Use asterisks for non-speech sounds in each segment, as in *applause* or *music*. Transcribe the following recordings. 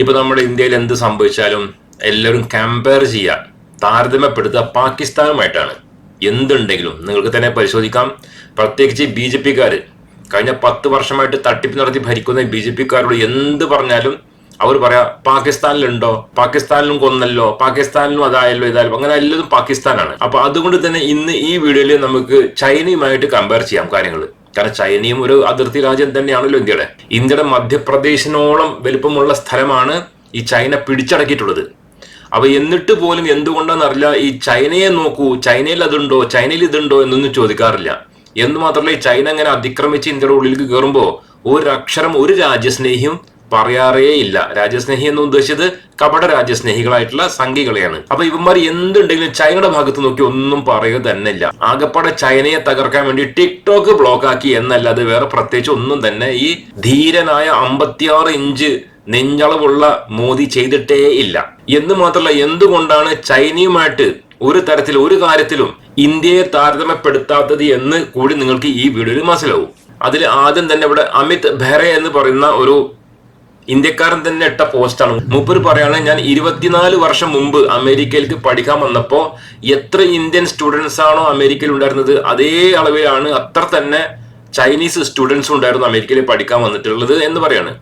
ഇപ്പൊ നമ്മുടെ ഇന്ത്യയിൽ എന്ത് സംഭവിച്ചാലും എല്ലാവരും കമ്പയർ ചെയ്യുക താരതമ്യപ്പെടുത്തുക പാകിസ്ഥാനുമായിട്ടാണ്. എന്തുണ്ടെങ്കിലും നിങ്ങൾക്ക് തന്നെ പരിശോധിക്കാം. പ്രത്യേകിച്ച് ബി ജെ പിക്കാർ കഴിഞ്ഞ പത്ത് വർഷമായിട്ട് തട്ടിപ്പ് നടത്തി ഭരിക്കുന്ന ബി ജെ പിക്കാരോട് എന്ത് പറഞ്ഞാലും അവർ പറയാ പാകിസ്ഥാനിലുണ്ടോ? പാകിസ്ഥാനിലും കൊന്നല്ലോ? പാകിസ്ഥാനിലും അതായല്ലോ ഇതായാലും അങ്ങനെ എല്ലാതും പാകിസ്ഥാനാണ്. അപ്പൊ അതുകൊണ്ട് തന്നെ ഇന്ന് ഈ വീഡിയോയിൽ നമുക്ക് ചൈനയുമായിട്ട് കമ്പയർ ചെയ്യാം കാര്യങ്ങൾ കാരണം ചൈനയും ഒരു അതിർത്തി രാജ്യം തന്നെയാണല്ലോ ഇന്ത്യയുടെ. ഇന്ത്യയുടെ മധ്യപ്രദേശിനോളം വലുപ്പമുള്ള സ്ഥലമാണ് ഈ ചൈന പിടിച്ചടക്കിയിട്ടുള്ളത്. അപ്പൊ എന്നിട്ട് പോലും എന്തുകൊണ്ടാണെന്ന് അറിയില്ല ഈ ചൈനയെ നോക്കൂ ചൈനയിൽ അതുണ്ടോ ചൈനയിൽ ഇതുണ്ടോ എന്നൊന്നും ചോദിക്കാറില്ല. എന്ന് മാത്രമല്ല ഈ ചൈന അങ്ങനെ അതിക്രമിച്ച് ഇന്ത്യയുടെ ഉള്ളിലേക്ക് കയറുമ്പോൾ ഒരു അക്ഷരം ഒരു രാജ്യസ്നേഹിയും പറയാറേ ഇല്ല രാജ്യസ്നേഹി എന്ന് ഉദ്ദേശിച്ചത് കപട രാജ്യസ്നേഹികളായിട്ടുള്ള സംഘികളെയാണ്. അപ്പൊ ഇവന്മാർ എന്തുണ്ടെങ്കിലും ചൈനയുടെ ഭാഗത്ത് നോക്കി ഒന്നും പറയുക തന്നെ ഇല്ല ആകപ്പാടെ ചൈനയെ തകർക്കാൻ വേണ്ടി ടിക്ടോക്ക് ബ്ലോക്ക് ആക്കി എന്നല്ലാതെ വേറെ പ്രത്യേകിച്ച് ഒന്നും തന്നെ ഈ ധീരനായ അമ്പത്തിയാറ് ഇഞ്ച് നെഞ്ചളവുള്ള മോദി ചെയ്തിട്ടേ ഇല്ല. എന്ന് മാത്രമല്ല എന്തുകൊണ്ടാണ് ചൈനയുമായിട്ട് ഒരു തരത്തിൽ ഒരു കാര്യത്തിലും ഇന്ത്യയെ താരതമ്യപ്പെടുത്താത്തത് എന്ന് കൂടി നിങ്ങൾക്ക് ഈ വീഡിയോയിൽ മനസ്സിലാവും. അതിൽ ആദ്യം തന്നെ ഇവിടെ അമിത് ബെഹ്റ എന്ന് പറയുന്ന ഒരു ഇന്ത്യക്കാരൻ തന്നെ ഇട്ട പോസ്റ്റാണ് മൂപ്പര് പറയാണ് ഞാൻ ഇരുപത്തിനാല് വർഷം മുമ്പ് അമേരിക്കയിലേക്ക് പഠിക്കാൻ വന്നപ്പോൾ എത്ര ഇന്ത്യൻ സ്റ്റുഡൻസ് ആണോ അമേരിക്കയിൽ ഉണ്ടായിരുന്നത് അതേ അളവിലാണ് അത്ര തന്നെ ചൈനീസ് സ്റ്റുഡൻസ് ഉണ്ടായിരുന്നു അമേരിക്കയിൽ പഠിക്കാൻ വന്നിട്ടുള്ളത് എന്ന് പറയാണ്.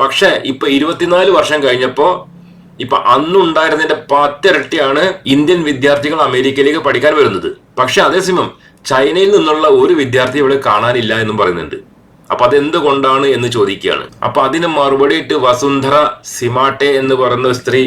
പക്ഷെ ഇപ്പൊ ഇരുപത്തിനാല് വർഷം കഴിഞ്ഞപ്പോ ഇപ്പൊ അന്നുണ്ടായിരുന്നതിന്റെ പത്തിരട്ടിയാണ് ഇന്ത്യൻ വിദ്യാർത്ഥികൾ അമേരിക്കയിലേക്ക് പഠിക്കാൻ വരുന്നത്. പക്ഷെ അതേസമയം ചൈനയിൽ നിന്നുള്ള ഒരു വിദ്യാർത്ഥി ഇവിടെ കാണാനില്ല എന്നും പറയുന്നുണ്ട്. അപ്പൊ അതെന്തുകൊണ്ടാണ് എന്ന് ചോദിക്കുകയാണ്. അപ്പൊ അതിന് മറുപടി ഇട്ട് വസുന്ധര സിമാട്ടെ എന്ന് പറയുന്ന സ്ത്രീ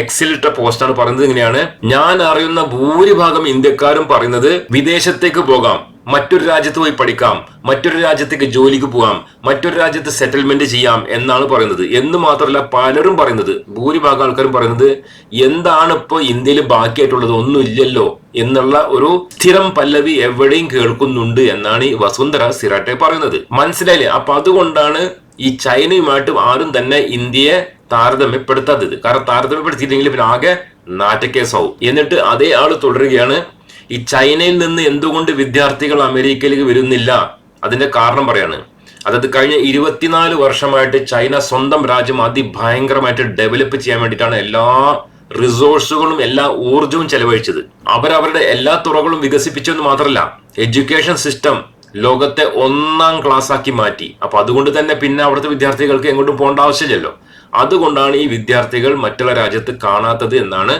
എക്സിലിട്ട പോസ്റ്റാണ് പറയുന്നത് ഇങ്ങനെയാണ്. ഞാൻ അറിയുന്ന ഭൂരിഭാഗം ഇന്ത്യക്കാരും പറയുന്നത് വിദേശത്തേക്ക് പോകാം. മറ്റൊരു രാജ്യത്ത് പോയി പഠിക്കാം മറ്റൊരു രാജ്യത്തേക്ക് ജോലിക്ക് പോകാം മറ്റൊരു രാജ്യത്ത് സെറ്റിൽമെന്റ് ചെയ്യാം എന്നാണ് പറയുന്നത്. എന്ന് മാത്രമല്ല പലരും പറയുന്നത് ഭൂരിഭാഗം ആൾക്കാരും പറയുന്നത് എന്താണ് ഇപ്പോൾ ഇന്ത്യയിൽ ബാക്കിയായിട്ടുള്ളത്? ഒന്നുമില്ലല്ലോ എന്നുള്ള ഒരു സ്ഥിരം പല്ലവി എവിടെയും കേൾക്കുന്നുണ്ട് എന്നാണ് ഈ വസുന്ധര സിറാട്ടെ പറയുന്നത്. മനസ്സിലായില്ലേ? അപ്പൊ അതുകൊണ്ടാണ് ഈ ചൈനയുമായിട്ട് ആരും തന്നെ ഇന്ത്യയെ താരതമ്യപ്പെടുത്താത്തത്. കാരണം താരതമ്യപ്പെടുത്തിയില്ലെങ്കിൽ പിന്നെ ആകെ നാറ്റക്കേസാവും. എന്നിട്ട് അതേ ആൾ തുടരുകയാണ് ഈ ചൈനയിൽ നിന്ന് എന്തുകൊണ്ട് വിദ്യാർത്ഥികൾ അമേരിക്കയിലേക്ക് വരുന്നില്ല? അതിന്റെ കാരണം പറയാണ്. അതായത് കഴിഞ്ഞ ഇരുപത്തിനാല് വർഷമായിട്ട് ചൈന സ്വന്തം രാജ്യം അതിഭയങ്കരമായിട്ട് ഡെവലപ്പ് ചെയ്യാൻ വേണ്ടിയിട്ടാണ് എല്ലാ റിസോഴ്സുകളും എല്ലാ ഊർജവും ചെലവഴിച്ചത്. അവരവരുടെ എല്ലാ തുറകളും വികസിപ്പിച്ചെന്ന് മാത്രമല്ല എഡ്യൂക്കേഷൻ സിസ്റ്റം ലോകത്തെ ഒന്നാം ക്ലാസ് ആക്കി മാറ്റി. അപ്പൊ അതുകൊണ്ട് തന്നെ പിന്നെ അവിടുത്തെ വിദ്യാർത്ഥികൾക്ക് എങ്ങോട്ടും പോകേണ്ട ആവശ്യമില്ലല്ലോ. അതുകൊണ്ടാണ് ഈ വിദ്യാർത്ഥികൾ മറ്റുള്ള രാജ്യത്ത് കാണാത്തത് എന്നാണ്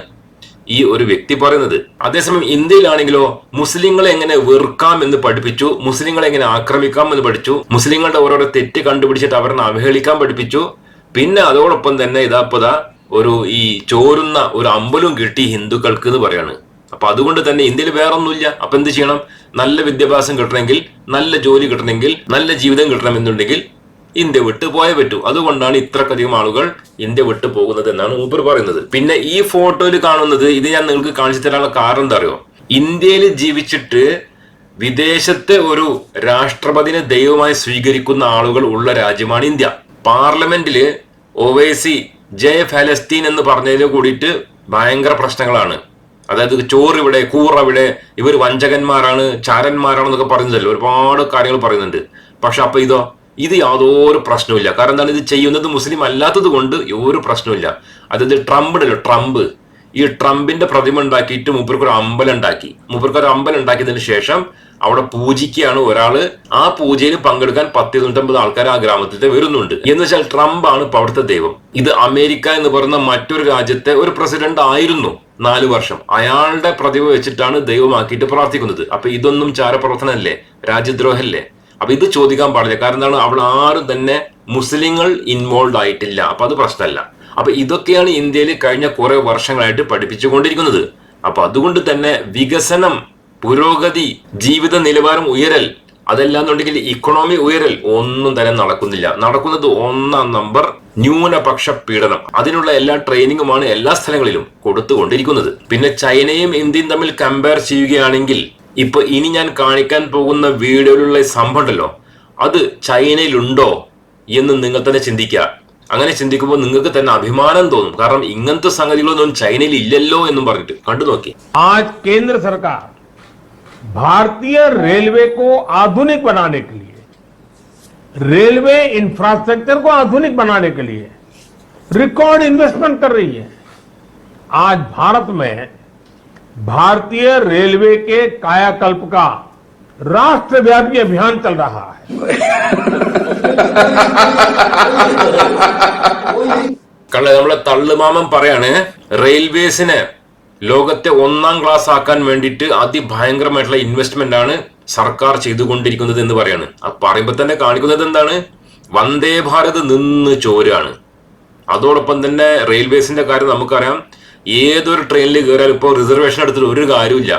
ഈ ഒരു വ്യക്തി പറയുന്നത്. അതേസമയം ഇന്ത്യയിലാണെങ്കിലോ മുസ്ലിങ്ങളെ എങ്ങനെ വെറുക്കാം എന്ന് പഠിപ്പിച്ചു മുസ്ലിങ്ങളെ എങ്ങനെ ആക്രമിക്കാം എന്ന് പഠിച്ചു മുസ്ലിങ്ങളുടെ ഓരോരോ തെറ്റ് കണ്ടുപിടിച്ചിട്ട് അവരെ അവഹേളിക്കാൻ പഠിപ്പിച്ചു. പിന്നെ അതോടൊപ്പം തന്നെ ഇതാപ്പതാ ഒരു ഈ ചോരുന്ന ഒരു അമ്പലും കിട്ടി ഹിന്ദുക്കൾക്ക് എന്ന് പറയാണ്. അപ്പൊ അതുകൊണ്ട് തന്നെ ഇന്ത്യയിൽ വേറൊന്നുമില്ല. അപ്പൊ എന്ത് ചെയ്യണം? നല്ല വിദ്യാഭ്യാസം കിട്ടണമെങ്കിൽ നല്ല ജോലി കിട്ടണമെങ്കിൽ നല്ല ജീവിതം കിട്ടണമെന്നുണ്ടെങ്കിൽ ഇന്ത്യ വിട്ട് പോയേ പറ്റൂ. അതുകൊണ്ടാണ് ഇത്രക്കധികം ആളുകൾ ഇന്ത്യ വിട്ടു പോകുന്നത് എന്നാണ് മൂപ്പർ പറയുന്നത്. പിന്നെ ഈ ഫോട്ടോയിൽ കാണുന്നത് ഇത് ഞാൻ നിങ്ങൾക്ക് കാണിച്ചു തരാനുള്ള കാരണം എന്താ അറിയോ? ഇന്ത്യയിൽ ജീവിച്ചിട്ട് വിദേശത്തെ ഒരു രാഷ്ട്രപതിനെ ദൈവമായി സ്വീകരിക്കുന്ന ആളുകൾ ഉള്ള രാജ്യമാണ് ഇന്ത്യ. പാർലമെന്റിൽ ഒവൈസി ജയ ഫലസ്തീൻ എന്ന് പറഞ്ഞതിന് കൂടിയിട്ട് ഭയങ്കര പ്രശ്നങ്ങളാണ്. അതായത് ചോറ് ഇവിടെ കൂറ ഇവിടെ ഇവർ വഞ്ചകന്മാരാണ് ചാരന്മാരാണെന്നൊക്കെ പറയുന്നതല്ലോ? ഒരുപാട് കാര്യങ്ങൾ പറയുന്നുണ്ട്. പക്ഷെ അപ്പൊ ഇതോ? ഇത് യാതൊരു പ്രശ്നവുമില്ല. കാരണം എന്താണ്? ഇത് ചെയ്യുന്നത് മുസ്ലിം അല്ലാത്തത് കൊണ്ട് ഒരു പ്രശ്നവുമില്ല. അതായത് ട്രംപ് ഉണ്ടല്ലോ ട്രംപ്. ഈ ട്രംപിന്റെ പ്രതിമ ഉണ്ടാക്കിയിട്ട് മൂപ്പർക്ക് ഒരു അമ്പലം ഉണ്ടാക്കി. മൂപ്പർക്ക് ഒരു അമ്പലം ഉണ്ടാക്കിയതിന് ശേഷം അവിടെ പൂജിക്കുകയാണ് ഒരാൾ. ആ പൂജയിൽ പങ്കെടുക്കാൻ പത്ത് ഇരുന്നൂറ്റമ്പത് ആൾക്കാർ ആ ഗ്രാമത്തിൽ വരുന്നുണ്ട്. എന്ന് വെച്ചാൽ ട്രംപ് ആണ് ഇപ്പൊ അവിടുത്തെ ദൈവം. ഇത് അമേരിക്ക എന്ന് പറയുന്ന മറ്റൊരു രാജ്യത്തെ ഒരു പ്രസിഡന്റ് ആയിരുന്നു നാല് വർഷം. അയാളുടെ പ്രതിഭ വെച്ചിട്ടാണ് ദൈവമാക്കിയിട്ട് പ്രാർത്ഥിക്കുന്നത്. അപ്പൊ ഇതൊന്നും ചാരപ്രവർത്തനമല്ലേ? രാജ്യദ്രോഹല്ലേ അപ്പൊ ഇത് ചോദിക്കാൻ പാടില്ല. കാരണം എന്താണ്? അവിടെ ആരും തന്നെ മുസ്ലിങ്ങൾ ഇൻവോൾവ് ആയിട്ടില്ല. അപ്പൊ അത് പ്രശ്നമല്ല. അപ്പൊ ഇതൊക്കെയാണ് ഇന്ത്യയിൽ കഴിഞ്ഞ കുറെ വർഷങ്ങളായിട്ട് പഠിപ്പിച്ചുകൊണ്ടിരിക്കുന്നത്. അപ്പൊ അതുകൊണ്ട് തന്നെ വികസനം പുരോഗതി ജീവിത നിലവാരം ഉയരൽ അതെല്ലാം അതല്ലാന്നുണ്ടെങ്കിൽ ഇക്കണോമി ഉയരൽ ഒന്നും തന്നെ നടക്കുന്നില്ല. നടക്കുന്നത് ഒന്നാം നമ്പർ ന്യൂനപക്ഷ പീഡനം. അതിനുള്ള എല്ലാ ട്രെയിനിങ്ങുമാണ് എല്ലാ സ്ഥലങ്ങളിലും കൊടുത്തുകൊണ്ടിരിക്കുന്നത്. പിന്നെ ചൈനയും ഇന്ത്യയും തമ്മിൽ കമ്പയർ ചെയ്യുകയാണെങ്കിൽ ഇപ്പൊ ഇനി ഞാൻ കാണിക്കാൻ പോകുന്ന വീഡിയോയിലുള്ള സംഭവം ഉണ്ടല്ലോ അത് ചൈനയിലുണ്ടോ എന്ന് നിങ്ങൾ തന്നെ ചിന്തിക്കുക അങ്ങനെ ചിന്തിക്കുമ്പോൾ നിങ്ങൾക്ക് തന്നെ അഭിമാനം തോന്നും കാരണം ഇങ്ങനത്തെ സംഗതികളൊന്നും ചൈനയിൽ ഇല്ലല്ലോ എന്നും പറഞ്ഞിട്ട് കണ്ടു നോക്കി आज केंद्र सरकार भारतीय रेलवे को आधुनिक बनाने के लिए रेलवे इंफ्रास्ट्रक्चर को आधुनिक बनाने के लिए रिकॉर्ड इन्वेस्टमेंट कर रही है आज भारत में भारतीय रेलवे के कायाकल्प का राष्ट्रव्यापी अभियान चल रहा है കണ്ട നമ്മളെ തള്ളുമാമൻ പറയാണ് റെയിൽവേസിനെ ലോകത്തെ ഒന്നാം ക്ലാസ് ആക്കാൻ വേണ്ടിയിട്ട് അതിഭയങ്കരമായിട്ടുള്ള ഇൻവെസ്റ്റ്മെന്റ് ആണ് സർക്കാർ ചെയ്തുകൊണ്ടിരിക്കുന്നത് എന്ന് പറയാണ് ആ പറയുമ്പോൾ തന്നെ കാണിക്കുന്നത് എന്താണ് വന്ദേ ഭാരത് നിന്ന് ചോരാണ് അതോടൊപ്പം തന്നെ റെയിൽവേസിന്റെ കാര്യം നമുക്കറിയാം ഏതൊരു ട്രെയിനിൽ കയറിയാലും ഇപ്പോൾ റിസർവേഷൻ എടുത്തിട്ട് ഒരു കാര്യമില്ല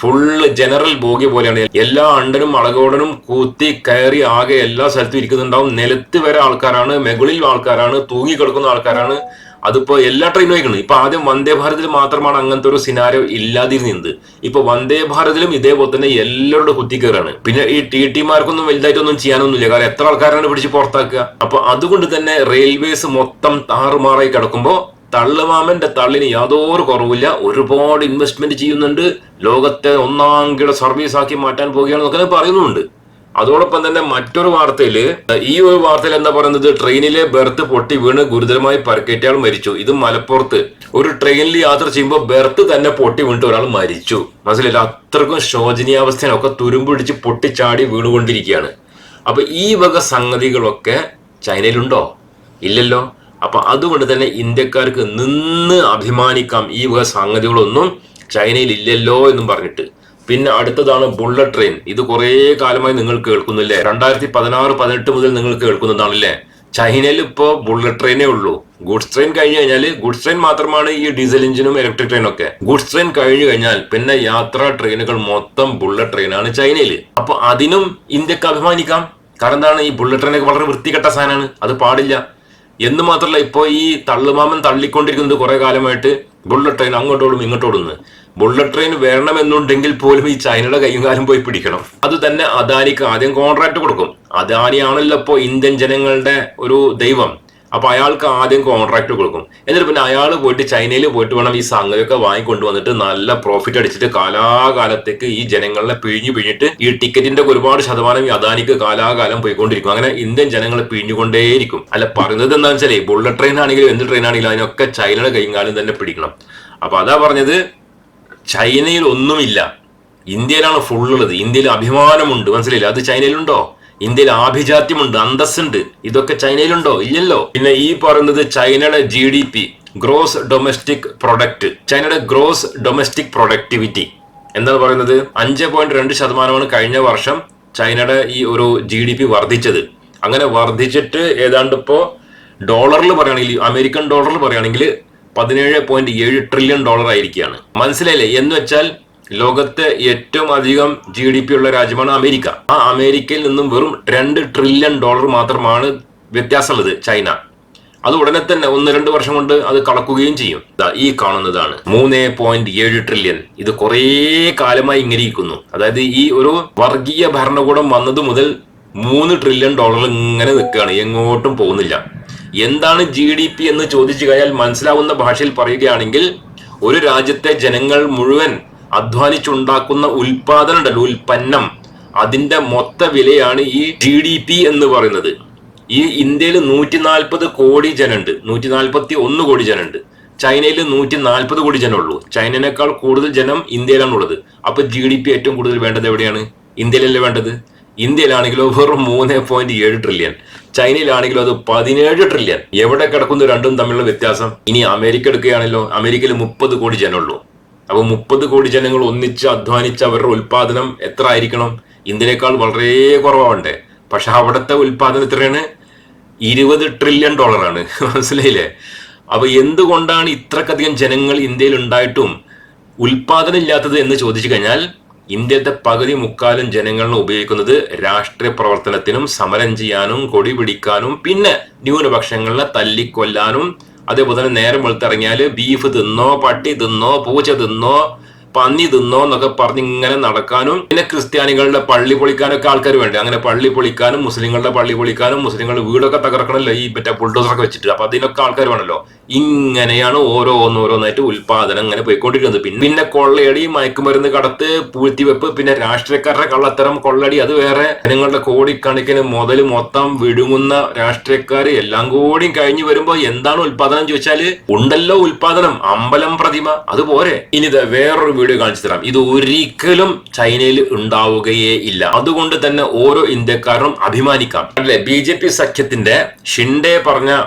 ഫുള്ള് ജനറൽ ബോഗി പോലെയാണ്. എല്ലാ അണ്ടനും അളകോടനും കൂത്തി കയറി ആകെ എല്ലാ സ്ഥലത്തും ഇരിക്കുന്നുണ്ടാവും. നിലത്ത് വരെ ആൾക്കാരാണ് മെഗുളിൽ ആൾക്കാരാണ് തൂങ്ങി കിടക്കുന്ന ആൾക്കാരാണ്. അതിപ്പോ എല്ലാ ട്രെയിനും ആയിക്കുന്നു ഇപ്പൊ ആദ്യം വന്ദേ ഭാരതിൽ മാത്രമാണ് അങ്ങനത്തെ ഒരു സിനാരോ ഇല്ലാതിരുന്നത്. ഇപ്പൊ വന്ദേ ഭാരതിലും ഇതേപോലെ തന്നെ എല്ലാവരുടെ കയറാണ്. പിന്നെ ഈ ടി ടിമാർക്കൊന്നും വലുതായിട്ടൊന്നും ചെയ്യാനൊന്നുമില്ല. കാരണം എത്ര ആൾക്കാരാണ് പിടിച്ച് പുറത്താക്കുക? അപ്പൊ അതുകൊണ്ട് തന്നെ റെയിൽവേസ് മൊത്തം താറുമാറായി കിടക്കുമ്പോ തള്ളുമാമന്റെ തള്ളിന് യാതൊരു കുറവില്ല ഒരുപാട് ഇൻവെസ്റ്റ്മെന്റ് ചെയ്യുന്നുണ്ട്. ലോകത്തെ ഒന്നാം കിട സർവീസ് ആക്കി മാറ്റാൻ പോവുകയാണെന്നൊക്കെ പറയുന്നുണ്ട്. അതോടൊപ്പം തന്നെ മറ്റൊരു വാർത്തയിൽ ഈ ഒരു വാർത്തയിൽ എന്താ പറയുന്നത്? ട്രെയിനിലെ ബെർത്ത് പൊട്ടി വീണ് ഗുരുതരമായി പരിക്കേറ്റയാൾ മരിച്ചു. ഇത് മലപ്പുറത്ത്. ഒരു ട്രെയിനിൽ യാത്ര ചെയ്യുമ്പോൾ ബെർത്ത് തന്നെ പൊട്ടി വീണിട്ട് ഒരാൾ മരിച്ചു. മനസ്സിലായില്ല? അത്രക്കും ശോചനീയാവസ്ഥയൊക്കെ തുരുമ്പിടിച്ച് പൊട്ടിച്ചാടി വീണുകൊണ്ടിരിക്കുകയാണ്. അപ്പൊ ഈ വക സംഗതികളൊക്കെ ചൈനയിലുണ്ടോ? ഇല്ലല്ലോ. അപ്പൊ അതുകൊണ്ട് തന്നെ ഇന്ത്യക്കാർക്ക് നിന്ന് അഭിമാനിക്കാം ഈ വക സംഗതികളൊന്നും ചൈനയിൽ ഇല്ലല്ലോ എന്നും പറഞ്ഞിട്ട്. പിന്നെ അടുത്തതാണ് ബുള്ളറ്റ് ട്രെയിൻ ഇത് കുറേ കാലമായി നിങ്ങൾ കേൾക്കുന്നില്ലേ? രണ്ടായിരത്തി പതിനാറ് പതിനെട്ട് മുതൽ നിങ്ങൾ കേൾക്കുന്നതാണല്ലേ? ചൈനയിൽ ഇപ്പോൾ ബുള്ളറ്റ് ട്രെയിനേ ഉള്ളൂ. ഗുഡ്സ് ട്രെയിൻ കഴിഞ്ഞു കഴിഞ്ഞാൽ ഗുഡ്സ് ട്രെയിൻ മാത്രമാണ് ഈ ഡീസൽ എഞ്ചിനും ഇലക്ട്രിക് ട്രെയിനും ഒക്കെ. ഗുഡ്സ് ട്രെയിൻ കഴിഞ്ഞു കഴിഞ്ഞാൽ പിന്നെ യാത്രാ ട്രെയിനുകൾ മൊത്തം ബുള്ളറ്റ് ട്രെയിനാണ് ചൈനയിൽ. അപ്പൊ അതിനും ഇന്ത്യയ്ക്ക് അഭിമാനിക്കാം. കാരണം എന്താണ്? ഈ ബുള്ളറ്റ് ട്രെയിനൊക്കെ വളരെ വൃത്തികെട്ട സാധനമാണ്. അത് പാടില്ല. എന്ന് മാത്രമല്ല ഇപ്പോൾ ഈ തള്ളുമാമൻ തള്ളിക്കൊണ്ടിരിക്കുന്നത് കുറെ കാലമായിട്ട് ബുള്ളറ്റ് ട്രെയിൻ അങ്ങോട്ടോടും ഇങ്ങോട്ടോടുന്ന് ബുള്ളറ്റ് ട്രെയിൻ വരണമെന്നുണ്ടെങ്കിൽ പോലും ഈ ചൈനയുടെ കൈയും കാലം പോയി പിടിക്കണം. അത് തന്നെ അദാനിക്ക് ആദ്യം കോൺട്രാക്ട് കൊടുക്കും. അദാനിയാണല്ലോ ഇപ്പോൾ ഇന്ത്യൻ ജനങ്ങളുടെ ഒരു ദൈവം. അപ്പൊ അയാൾക്ക് ആദ്യം കോൺട്രാക്ട് കൊടുക്കും. എന്നിട്ട് പിന്നെ അയാൾ പോയിട്ട് ചൈനയിൽ പോയിട്ട് വേണം ഈ സംഗതിയൊക്കെ വാങ്ങിക്കൊണ്ടുവന്നിട്ട് നല്ല പ്രോഫിറ്റ് അടിച്ചിട്ട് കാലാകാലത്തേക്ക് ഈ ജനങ്ങളെ പിഴിഞ്ഞു പിഴിഞ്ഞിട്ട് ഈ ടിക്കറ്റിന്റെ ഒരുപാട് ശതമാനം ഈ അദാനിക്ക് കാലാകാലം പോയിക്കൊണ്ടിരിക്കും. അങ്ങനെ ഇന്ത്യൻ ജനങ്ങളെ പിഴിഞ്ഞുകൊണ്ടേയിരിക്കും. അല്ല പറയുന്നത് എന്താണെന്ന് വെച്ചാൽ ബുള്ളറ്റ് ട്രെയിൻ ആണെങ്കിലും എന്ത് ട്രെയിൻ ആണെങ്കിലും അതിനൊക്കെ ചൈനയുടെ കൈകാലം തന്നെ പിടിക്കണം. അപ്പൊ അതാ പറഞ്ഞത് ചൈനയിൽ ഒന്നുമില്ല. ഇന്ത്യയിലാണ് ഫുള്ളുള്ളത് ഇന്ത്യയിൽ അഭിമാനമുണ്ട്. മനസ്സിലായില്ല? അത് ചൈനയിലുണ്ടോ? ഇന്ത്യയിൽ ആഭിജാത്യമുണ്ട് അന്തസ്സുണ്ട്. ഇതൊക്കെ ചൈനയിലുണ്ടോ? ഇല്ലല്ലോ. പിന്നെ ഈ പറയുന്നത് ചൈനയുടെ G D P gross domestic product ചൈനയുടെ ഗ്രോസ് ഡൊമസ്റ്റിക് പ്രൊഡക്ടിവിറ്റി എന്താണ് പറയുന്നത്? അഞ്ച് പോയിന്റ് രണ്ട് ശതമാനമാണ് കഴിഞ്ഞ വർഷം ചൈനയുടെ ഈ ഒരു ജി ഡി പി വർദ്ധിച്ചത്. അങ്ങനെ വർദ്ധിച്ചിട്ട് ഏതാണ്ട് ഇപ്പോ ഡോളറിൽ പറയുകയാണെങ്കിൽ അമേരിക്കൻ ഡോളറിൽ പറയുകയാണെങ്കിൽ പതിനേഴ് പോയിന്റ് ഏഴ് ട്രില്യൺ ഡോളർ ആയിരിക്കുകയാണ്. മനസ്സിലായില്ലേ? എന്ന് വെച്ചാൽ ലോകത്തെ ഏറ്റവും അധികം ജി ഡി പി ഉള്ള രാജ്യമാണ് അമേരിക്ക. ആ അമേരിക്കയിൽ നിന്നും വെറും രണ്ട് ട്രില്യൺ ഡോളർ മാത്രമാണ് വ്യത്യാസമുള്ളത് ചൈന. അത് ഉടനെ തന്നെ ഒന്ന് രണ്ട് വർഷം കൊണ്ട് അത് കളക്കുകയും ചെയ്യും. ഈ കാണുന്നതാണ്. മൂന്ന് പോയിന്റ് ഏഴ് ട്രില്യൺ ഇത് കുറേ കാലമായി ഇങ്ങനെ ഇരിക്കുന്നു. അതായത് ഈ ഒരു വർഗീയ ഭരണകൂടം വന്നത് മുതൽ മൂന്ന് ട്രില്യൺ ഡോളർ ഇങ്ങനെ നിൽക്കുകയാണ്. എങ്ങോട്ടും പോകുന്നില്ല. എന്താണ് ജി ഡി പി എന്ന് ചോദിച്ചു കഴിഞ്ഞാൽ മനസ്സിലാവുന്ന ഭാഷയിൽ പറയുകയാണെങ്കിൽ ഒരു രാജ്യത്തെ ജനങ്ങൾ മുഴുവൻ അധ്വാനിച്ചുണ്ടാക്കുന്ന ഉൽപാദനം ഉണ്ടല്ലോ ഉൽപ്പന്നം. അതിന്റെ മൊത്ത വിലയാണ് ഈ ജി ഡി പി എന്ന് പറയുന്നത്. ഈ ഇന്ത്യയിൽ നൂറ്റി നാൽപ്പത് കോടി ജനുണ്ട് നൂറ്റി നാൽപ്പത്തി ഒന്ന് കോടി ജനുണ്ട് ചൈനയിൽ നൂറ്റി നാൽപ്പത് കോടി ജനമുള്ളൂ ചൈനനേക്കാൾ കൂടുതൽ ജനം ഇന്ത്യയിലാണ് ഉള്ളത് അപ്പൊ ജി ഡി പി ഏറ്റവും കൂടുതൽ വേണ്ടത് എവിടെയാണ്? ഇന്ത്യയിലല്ലേ വേണ്ടത്? ഇന്ത്യയിലാണെങ്കിലോ വെറും മൂന്ന് പോയിന്റ് ഏഴ് ട്രില്യൺ ചൈനയിലാണെങ്കിലോ അത് പതിനേഴ് ട്രില്യൺ എവിടെ കിടക്കുന്നു രണ്ടും തമ്മിലുള്ള വ്യത്യാസം? ഇനി അമേരിക്ക എടുക്കുകയാണല്ലോ. അമേരിക്കയിൽ മുപ്പത് കോടി ജനമുള്ളൂ അപ്പൊ മുപ്പത് കോടി ജനങ്ങൾ ഒന്നിച്ച് അധ്വാനിച്ച് അവരുടെ ഉൽപാദനം എത്ര ആയിരിക്കണം? ഇന്ത്യനേക്കാൾ വളരെ കുറവാണ്ടേ പക്ഷെ അവിടുത്തെ ഉൽപാദനം എത്രയാണ്? ഇരുപത് ട്രില്യൺ ഡോളറാണ് *laughs* മനസ്സിലായില്ലേ? അപ്പൊ എന്തുകൊണ്ടാണ് ഇത്രക്കധികം ജനങ്ങൾ ഇന്ത്യയിൽ ഉണ്ടായിട്ടും ഉൽപാദനം ഇല്ലാത്തത് എന്ന് ചോദിച്ചു കഴിഞ്ഞാൽ ഇന്ത്യത്തെ പകുതി മുക്കാലും ജനങ്ങളെ ഉപയോഗിക്കുന്നത് രാഷ്ട്രീയ പ്രവർത്തനത്തിനും സമരം ചെയ്യാനും കൊടി പിടിക്കാനും പിന്നെ ന്യൂനപക്ഷങ്ങളെ തല്ലിക്കൊല്ലാനും അതേപോലെ തന്നെ നേരം വെളുത്തിറങ്ങിയാൽ ബീഫ് തിന്നോ പട്ടി തിന്നോ പൂച്ച തിന്നോ പന്നി തിന്നോ എന്നൊക്കെ പറഞ്ഞ് ഇങ്ങനെ നടക്കാനും പിന്നെ ക്രിസ്ത്യാനികളുടെ പള്ളി പൊളിക്കാനൊക്കെ ആൾക്കാർ വേണ്ടി? അങ്ങനെ പള്ളി പൊളിക്കാനും മുസ്ലിങ്ങളുടെ പള്ളി പൊളിക്കാനും മുസ്ലിങ്ങളുടെ വീടൊക്കെ തകർക്കണമല്ലോ ഈ മറ്റേ ബുൾഡോസറൊക്കെ വെച്ചിട്ട്. അപ്പൊ അതിനൊക്കെ ആൾക്കാർ വേണമല്ലോ ഇങ്ങനെയാണ് ഓരോന്നോരോന്നായിട്ട് ഉൽപാദനം ഇങ്ങനെ പോയിക്കൊണ്ടിരിക്കുന്നത്. പിന്നെ പിന്നെ കൊള്ളയടി മയക്കുമരുന്ന് കടത്ത് പൂഴ്ത്തിവെപ്പ് പിന്നെ രാഷ്ട്രീയക്കാരുടെ കള്ളത്തരം കൊള്ളടി അത് വേറെ ജനങ്ങളുടെ കോടിക്കണക്കിന് മുതൽ മൊത്തം വിഴുങ്ങുന്ന രാഷ്ട്രീയക്കാർ എല്ലാം കൂടി കഴിഞ്ഞു വരുമ്പോ എന്താണ് ഉൽപാദനം ചോദിച്ചാൽ ഉണ്ടല്ലോ ഉൽപാദനം അമ്പലം പ്രതിമ അതുപോലെ ഇനി വേറൊരു വീഡിയോ കാണിച്ചു തരാം. ഇത് ഒരിക്കലും ചൈനയിൽ ഉണ്ടാവുകയേ ഇല്ല. അതുകൊണ്ട് തന്നെ ഓരോ ഇന്ത്യക്കാരനും അഭിമാനിക്കാം. അല്ലെ? ബി സഖ്യത്തിന്റെ ഷിൻഡെ പറഞ്ഞ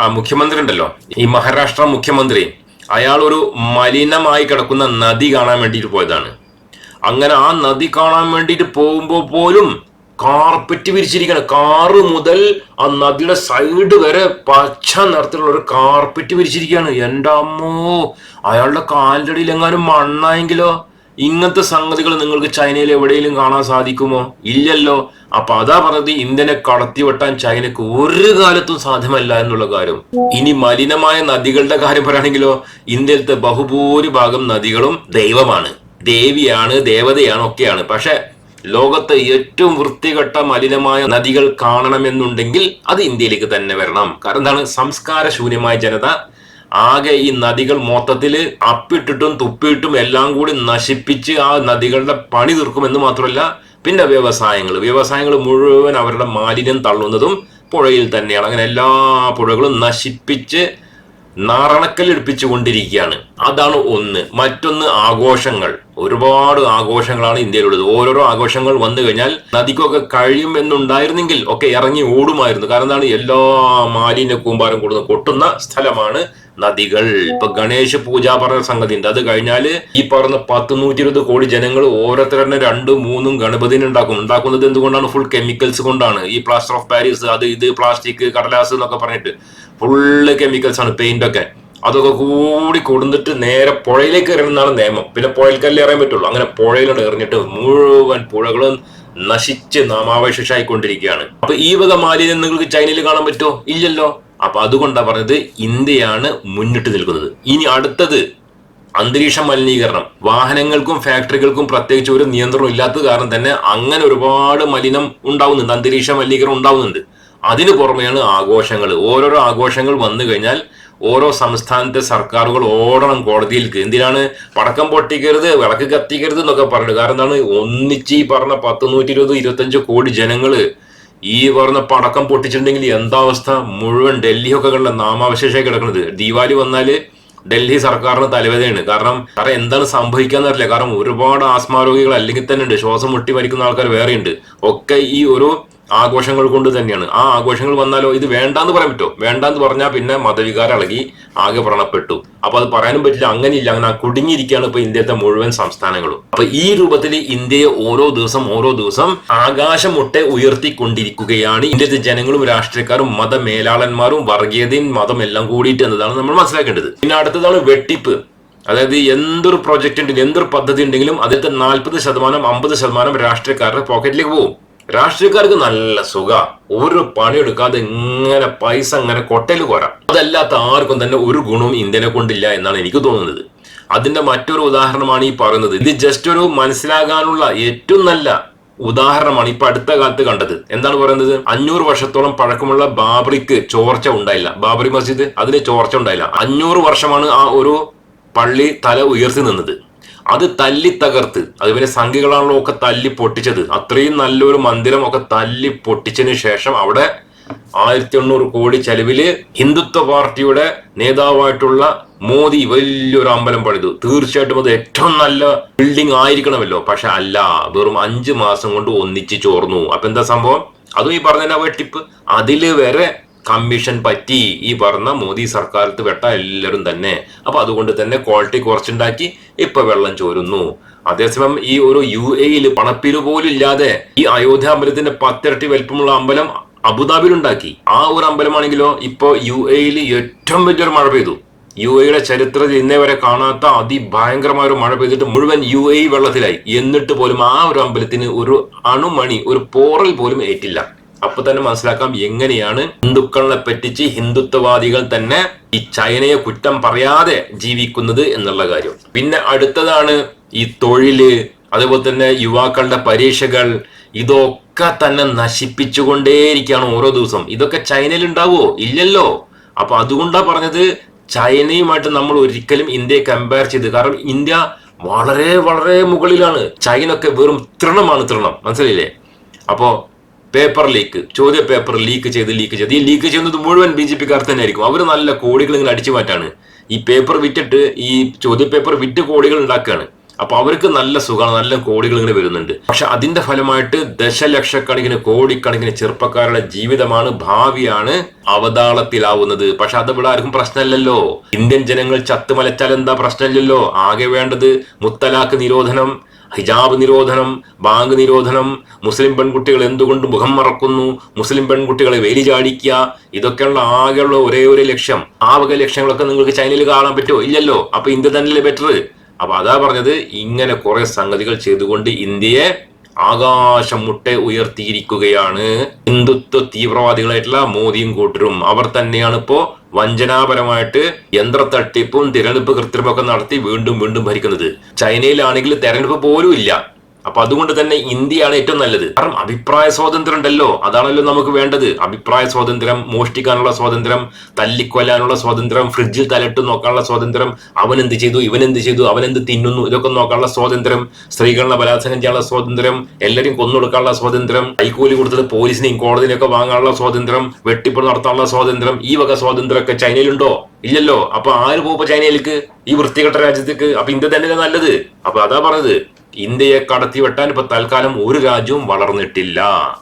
ആ മുഖ്യമന്ത്രി ഉണ്ടല്ലോ ഈ മഹാരാഷ്ട്ര മുഖ്യമന്ത്രി അയാൾ ഒരു മലിനമായി കിടക്കുന്ന നദി കാണാൻ വേണ്ടിയിട്ട് പോയതാണ്. അങ്ങനെ ആ നദി കാണാൻ വേണ്ടിയിട്ട് പോകുമ്പോൾ പോലും കാർപ്പറ്റ് വിരിച്ചിരിക്കണം കാറ് മുതൽ ആ നദിയുടെ സൈഡ് വരെ പച്ച നിറത്തിലുള്ള ഒരു കാർപ്പറ്റ് വിരിച്ചിരിക്കുകയാണ്. എന്റെ അമ്മോ അയാളുടെ കാലിന്റെ എങ്ങാനും മണ്ണായെങ്കിലോ? ഇങ്ങനത്തെ സംഗതികൾ നിങ്ങൾക്ക് ചൈനയിൽ എവിടെയെങ്കിലും കാണാൻ സാധിക്കുമോ? ഇല്ലല്ലോ. അപ്പൊ അതാ പറഞ്ഞത് ഇന്ത്യനെ കടത്തിവെട്ടാൻ ചൈനക്ക് ഒരു കാലത്തും സാധ്യമല്ല എന്നുള്ള കാര്യം. ഇനി മലിനമായ നദികളുടെ കാര്യം പറയുകയാണെങ്കിലോ ഇന്ത്യയിലത്തെ ബഹുഭൂരിഭാഗം നദികളും ദൈവമാണ്. ദേവിയാണ് ദേവതയാണ് ഒക്കെയാണ്. പക്ഷെ ലോകത്തെ ഏറ്റവും വൃത്തികെട്ട മലിനമായ നദികൾ കാണണമെന്നുണ്ടെങ്കിൽ അത് ഇന്ത്യയിലേക്ക് തന്നെ വരണം. കാരണം എന്താണ്? സംസ്കാരശൂന്യമായ ജനത ആകെ ഈ നദികൾ മൊത്തത്തിൽ അപ്പിട്ടിട്ടും തുപ്പിയിട്ടും എല്ലാം കൂടി നശിപ്പിച്ച് ആ നദികളുടെ പണി തീർക്കുമെന്ന് മാത്രമല്ല പിന്നെ വ്യവസായങ്ങൾ വ്യവസായങ്ങൾ മുഴുവൻ അവരുടെ മാലിന്യം തള്ളുന്നതും പുഴയിൽ തന്നെയാണ്. അങ്ങനെ എല്ലാ പുഴകളും നശിപ്പിച്ച് നാറണക്കല്ലെടുപ്പിച്ചു കൊണ്ടിരിക്കുകയാണ്. അതാണ് ഒന്ന്. മറ്റൊന്ന് ആഘോഷങ്ങൾ. ഒരുപാട് ആഘോഷങ്ങളാണ് ഇന്ത്യയിലുള്ളത്. ഓരോരോ ആഘോഷങ്ങൾ വന്നു കഴിഞ്ഞാൽ നദിക്കൊക്കെ കഴിയും എന്നുണ്ടായിരുന്നെങ്കിൽ ഒക്കെ ഇറങ്ങി ഓടുമായിരുന്നു. കാരണം എന്താണ്? എല്ലാ മാലിന്യ കൂമ്പാരം കൂടുന്ന കൊട്ടുന്ന സ്ഥലമാണ് നദികൾ. ഇപ്പൊ ഗണേശ പൂജ പറഞ്ഞ സംഗതി ഉണ്ട് അത് കഴിഞ്ഞാൽ ഈ പറഞ്ഞ പത്ത് നൂറ്റി ഇരുപത് കോടി ജനങ്ങൾ ഓരോരുത്തരുടെ രണ്ടും മൂന്നും ഗണപതിനെ ഉണ്ടാക്കും. ഉണ്ടാക്കുന്നത് എന്തുകൊണ്ടാണ്? ഫുൾ കെമിക്കൽസ് കൊണ്ടാണ്. ഈ പ്ലാസ്റ്റർ ഓഫ് പാരീസ് അത് ഇത് പ്ലാസ്റ്റിക് കടലാസ് എന്നൊക്കെ പറഞ്ഞിട്ട്. ഫുള്ള് കെമിക്കൽസ് ആണ് പെയിന്റ് ഒക്കെ. അതൊക്കെ കൂടി കൊടുത്തിട്ട് നേരെ പുഴയിലേക്ക് എറിയുന്നതാണ് നിയമം. പിന്നെ പുഴയിൽക്കല്ലേ എറിയാൻ പറ്റുള്ളൂ. അങ്ങനെ പുഴയിലോട്ട് എറിഞ്ഞിട്ട് മുഴുവൻ പുഴകളും നശിച്ച് നാമാവശേഷമായിക്കൊണ്ടിരിക്കുകയാണ് അപ്പൊ ഈ വക മാലിന്യം നിങ്ങൾക്ക് ചൈനയിൽ കാണാൻ പറ്റുമോ? ഇല്ലല്ലോ. അപ്പൊ അതുകൊണ്ടാണ് പറഞ്ഞത് ഇന്ത്യയാണ് മുന്നിട്ട് നിൽക്കുന്നത്. ഇനി അടുത്തത് അന്തരീക്ഷ മലിനീകരണം. വാഹനങ്ങൾക്കും ഫാക്ടറികൾക്കും പ്രത്യേകിച്ച് ഒരു നിയന്ത്രണം ഇല്ലാത്തത് കാരണം തന്നെ അങ്ങനെ ഒരുപാട് മലിനം ഉണ്ടാവുന്നുണ്ട്. അന്തരീക്ഷ മലിനീകരണം ഉണ്ടാവുന്നുണ്ട്. അതിന് പുറമെയാണ് ആഘോഷങ്ങൾ. ഓരോരോ ആഘോഷങ്ങൾ വന്നു കഴിഞ്ഞാൽ ഓരോ സംസ്ഥാനത്തെ സർക്കാരുകൾ ഓടണം കോടതിയിലേക്ക് എന്തിനാണ്? പടക്കം പൊട്ടിക്കരുത് വിളക്ക് കത്തിക്കരുത് എന്നൊക്കെ പറഞ്ഞു കാരണം എന്താണ്? ഒന്നിച്ച് ഈ പറഞ്ഞ പത്ത് നൂറ്റി ഇരുപത് ഇരുപത്തഞ്ച് കോടി ജനങ്ങൾ ഈ പറഞ്ഞ പടക്കം പൊട്ടിച്ചിട്ടുണ്ടെങ്കിൽ എന്താ അവസ്ഥ? മുഴുവൻ ഡൽഹിയൊക്കെ കണ്ട നാമാവശേഷമായി കിടക്കുന്നത് ദീപാവലി വന്നാൽ ഡൽഹി സർക്കാരിന് തലവേദനയാണ്. കാരണം കാരണം എന്താണ് സംഭവിക്കാന്ന് അറിയില്ല. കാരണം ഒരുപാട് ആസ്മാരോഗികൾ അല്ലെങ്കിൽ തന്നെ ഉണ്ട്. ശ്വാസം മുട്ടി മരിക്കുന്ന ആൾക്കാർ വേറെയുണ്ട്. ഒക്കെ ഈ ഒരു ആഘോഷങ്ങൾ കൊണ്ട് തന്നെയാണ്. ആ ആഘോഷങ്ങൾ വന്നാലോ ഇത് വേണ്ടാന്ന് പറയാൻ പറ്റുമോ? വേണ്ടാന്ന് പറഞ്ഞാൽ പിന്നെ മതവികാരം ഇളകി ആകെ വ്രണപ്പെട്ടു. അപ്പൊ അത് പറയാനും പറ്റില്ല. അങ്ങനെയില്ല. അങ്ങനെ കുടുങ്ങിയിരിക്കുകയാണ് ഇപ്പൊ ഇന്ത്യത്തെ മുഴുവൻ സംസ്ഥാനങ്ങളും. അപ്പൊ ഈ രൂപത്തിൽ ഇന്ത്യയെ ഓരോ ദിവസം ഓരോ ദിവസം ആകാശം മുട്ടെ ഉയർത്തിക്കൊണ്ടിരിക്കുകയാണ് ഇന്ത്യത്തെ ജനങ്ങളും രാഷ്ട്രീയക്കാരും മതമേലാളന്മാരും വർഗീയതയും മതം എല്ലാം കൂടിയിട്ട് എന്നതാണ് നമ്മൾ മനസ്സിലാക്കേണ്ടത്. പിന്നെ അടുത്തതാണ് വെട്ടിപ്പ്. അതായത് എന്തൊരു പ്രൊജക്ട് ഉണ്ടെങ്കിലും എന്തൊരു പദ്ധതി ഉണ്ടെങ്കിലും അതിലത്തെ നാൽപ്പത് ശതമാനം അമ്പത് ശതമാനം രാഷ്ട്രീയക്കാരുടെ പോക്കറ്റിലേക്ക് പോകും. രാഷ്ട്രീയക്കാർക്ക് നല്ല സുഖ. ഒരു പണിയെടുക്കാതെ ഇങ്ങനെ പൈസ ഇങ്ങനെ കൊട്ടയിൽ കോരാം. അതല്ലാത്ത ആർക്കും തന്നെ ഒരു ഗുണവും ഇന്ത്യനെ കൊണ്ടില്ല എന്നാണ് എനിക്ക് തോന്നുന്നത്. അതിന്റെ മറ്റൊരു ഉദാഹരണമാണ് ഈ പറയുന്നത്. ഇത് ജസ്റ്റ് ഒരു മനസ്സിലാകാനുള്ള ഏറ്റവും നല്ല ഉദാഹരണമാണ് ഇപ്പൊ അടുത്ത കാലത്ത് കണ്ടത്. എന്താണ് പറയുന്നത്? അഞ്ഞൂറ് വർഷത്തോളം പഴക്കമുള്ള ബാബറിക്ക് ചോർച്ച ഉണ്ടായില്ല. ബാബറി മസ്ജിദ് അതിന് ചോർച്ച ഉണ്ടായില്ല. അഞ്ഞൂറ് വർഷമാണ് ആ ഒരു പള്ളി തല ഉയർത്തി നിന്നത്. അത് തല്ലി തകർത്ത്. അത് പിന്നെ സംഘികളാണല്ലോ ഒക്കെ തല്ലി പൊട്ടിച്ചത്. അത്രയും നല്ലൊരു മന്ദിരം ഒക്കെ തല്ലി പൊട്ടിച്ചതിന് ശേഷം അവിടെ ആയിരത്തി എണ്ണൂറ് കോടി ചെലവിൽ ഹിന്ദുത്വ പാർട്ടിയുടെ നേതാവായിട്ടുള്ള മോദി വലിയൊരു അമ്പലം പണിതു. തീർച്ചയായിട്ടും അത് ഏറ്റവും നല്ല ബിൽഡിംഗ് ആയിരിക്കണമല്ലോ. പക്ഷെ അല്ല വെറും അഞ്ച് മാസം കൊണ്ട് ഒന്നിച്ച് ചോർന്നു. അപ്പൊ എന്താ സംഭവം? അതും ഈ പറഞ്ഞ വെട്ടിപ്പ് അതിൽ വരെ കമ്മീഷൻ പറ്റി ഈ പറഞ്ഞ മോദി സർക്കാരത്ത് വെട്ട എല്ലാവരും തന്നെ. അപ്പൊ അതുകൊണ്ട് തന്നെ ക്വാളിറ്റി കുറച്ചുണ്ടാക്കി ഇപ്പൊ വെള്ളം ചോരുന്നു. അതേസമയം ഈ ഒരു യു എയിൽ പണപ്പിരു പോലും ഇല്ലാതെ ഈ അയോധ്യ അമ്പലത്തിന്റെ പത്തിരട്ടി വലിപ്പമുള്ള അമ്പലം അബുദാബിയിൽ ഉണ്ടാക്കി ആ ഒരു അമ്പലമാണെങ്കിലോ ഇപ്പോ യു എയിൽ ഏറ്റവും വലിയൊരു മഴ പെയ്തു. യു എയുടെ ചരിത്രത്തിൽ ഇന്നേ വരെ കാണാത്ത അതിഭയങ്കരമായ ഒരു മഴ പെയ്തിട്ട് മുഴുവൻ യു എ വെള്ളത്തിലായി. എന്നിട്ട് പോലും ആ ഒരു അമ്പലത്തിന് ഒരു അണുമണി ഒരു പോറൽ പോലും ഏറ്റില്ല. അപ്പൊ തന്നെ മനസ്സിലാക്കാം എങ്ങനെയാണ് ഹിന്ദുക്കളെ പറ്റിച്ച് ഹിന്ദുത്വവാദികൾ തന്നെ ഈ ചൈനയെ കുറ്റം പറയാതെ ജീവിക്കുന്നത് എന്നുള്ള കാര്യം. പിന്നെ അടുത്തതാണ് ഈ തൊഴിൽ അതേപോലെ തന്നെ യുവാക്കളുടെ പരീക്ഷകൾ ഇതൊക്കെ തന്നെ നശിപ്പിച്ചുകൊണ്ടേയിരിക്കുകയാണ് ഓരോ ദിവസം. ഇതൊക്കെ ചൈനയിൽ ഉണ്ടാവുമോ? ഇല്ലല്ലോ. അപ്പൊ അതുകൊണ്ടാ പറഞ്ഞത് ചൈനയുമായിട്ട് നമ്മൾ ഒരിക്കലും ഇന്ത്യയെ കമ്പയർ ചെയ്ത്. കാരണം ഇന്ത്യ വളരെ വളരെ മുകളിലാണ്. ചൈന ഒക്കെ വെറും തൃണമാണ് തൃണം. മനസ്സിലായില്ലേ? അപ്പോ പേപ്പർ ലീക്ക് ചോദ്യ പേപ്പർ ലീക്ക് ചെയ്ത് ലീക്ക് ചെയ്ത്. ഈ ലീക്ക് ചെയ്യുന്നത് മുഴുവൻ ബി ജെ പിക്കാർ തന്നെ അവർ നല്ല കോടികൾ ഇങ്ങനെ അടിച്ചു മാറ്റാണ്. ഈ പേപ്പർ വിറ്റിട്ട് ഈ ചോദ്യ പേപ്പർ വിറ്റ് കോടികൾ ഉണ്ടാക്കുകയാണ്. അപ്പൊ അവർക്ക് നല്ല സുഖമാണ്. നല്ല കോടികൾ ഇങ്ങനെ വരുന്നുണ്ട്. പക്ഷെ അതിന്റെ ഫലമായിട്ട് ദശലക്ഷക്കണക്കിന് കോടിക്കണക്കിന് ചെറുപ്പക്കാരുടെ ജീവിതമാണ് ഭാവിയാണ് അവതാളത്തിലാവുന്നത്. പക്ഷെ അത് ഇവിടെ ആർക്കും പ്രശ്നമില്ലല്ലോ. ഇന്ത്യൻ ജനങ്ങൾ ചത്തുമലച്ചാൽ എന്താ പ്രശ്നമില്ലല്ലോ? ആകെ വേണ്ടത് മുത്തലാക്ക് നിരോധനം. ഹിജാബ് നിരോധനം ബാങ്ക് നിരോധനം മുസ്ലിം പെൺകുട്ടികൾ എന്തുകൊണ്ട് മുഖം മറക്കുന്നു മുസ്ലിം പെൺകുട്ടികളെ വേലി ചാടിക്കുക ഇതൊക്കെയുള്ള ആകെയുള്ള ഒരേ ഒരു ലക്ഷ്യം. ആ വക ലക്ഷ്യങ്ങളൊക്കെ നിങ്ങൾക്ക് ചൈനയിൽ കാണാൻ പറ്റുമോ? ഇല്ലല്ലോ. അപ്പൊ ഇന്ത്യ തന്നെയല്ലേ ബെറ്റർ അപ്പൊ അതാ പറഞ്ഞത് ഇങ്ങനെ കുറെ സംഗതികൾ ചെയ്തുകൊണ്ട് ഇന്ത്യയെ ആകാശം മുട്ടെ ഉയർത്തിയിരിക്കുകയാണ് ഹിന്ദുത്വ തീവ്രവാദികളായിട്ടുള്ള മോദിയും കൂട്ടരും. അവർ തന്നെയാണ് ഇപ്പോ വഞ്ചനാപരമായിട്ട് യന്ത്ര തട്ടിപ്പും തിരഞ്ഞെടുപ്പ് കൃത്രിമൊക്കെ നടത്തി വീണ്ടും വീണ്ടും ഭരിക്കുന്നത്. ചൈനയിലാണെങ്കിൽ തെരഞ്ഞെടുപ്പ് പോലും ഇല്ല. അപ്പൊ അതുകൊണ്ട് തന്നെ ഇന്ത്യയാണ് ഏറ്റവും നല്ലത്. കാരണം അഭിപ്രായ സ്വാതന്ത്ര്യം ഉണ്ടല്ലോ അതാണല്ലോ നമുക്ക് വേണ്ടത്. അഭിപ്രായ സ്വാതന്ത്ര്യം മോഷ്ടിക്കാനുള്ള സ്വാതന്ത്ര്യം തല്ലിക്കൊല്ലാനുള്ള സ്വാതന്ത്ര്യം ഫ്രിഡ്ജിൽ തലട്ട് നോക്കാനുള്ള സ്വാതന്ത്ര്യം അവൻ എന്ത് ചെയ്തു ഇവൻ എന്ത് ചെയ്തു അവൻ എന്ത് തിന്നുന്നു ഇതൊക്കെ നോക്കാനുള്ള സ്വാതന്ത്ര്യം സ്ത്രീകളെ ബലാത്സംഗം ചെയ്യാനുള്ള സ്വാതന്ത്ര്യം എല്ലാവരും കൊന്നൊടുക്കാനുള്ള സ്വാതന്ത്ര്യം കൈക്കൂലി കൊടുത്തത് പോലീസിനെയും കോടതിനെയൊക്കെ വാങ്ങാനുള്ള സ്വാതന്ത്ര്യം വെട്ടിപ്പ് നടത്താനുള്ള സ്വാതന്ത്ര്യം ഈ വക സ്വാതന്ത്ര്യമൊക്കെ ചൈനയിലുണ്ടോ? ഇല്ലല്ലോ. അപ്പൊ ആര് പോകുമ്പോ ചൈനയിലേക്ക്? ഈ വൃത്തികെട്ട രാജ്യത്തേക്ക്. അപ്പൊ ഇന്ത്യ തന്നെയല്ലേ നല്ലത്? അപ്പൊ അതാ പറഞ്ഞത്. ഇന്ത്യയെ കടത്തിവെട്ടാൻ ഇപ്പൊ തൽക്കാലം ഒരു രാജ്യവും വളർന്നിട്ടില്ല.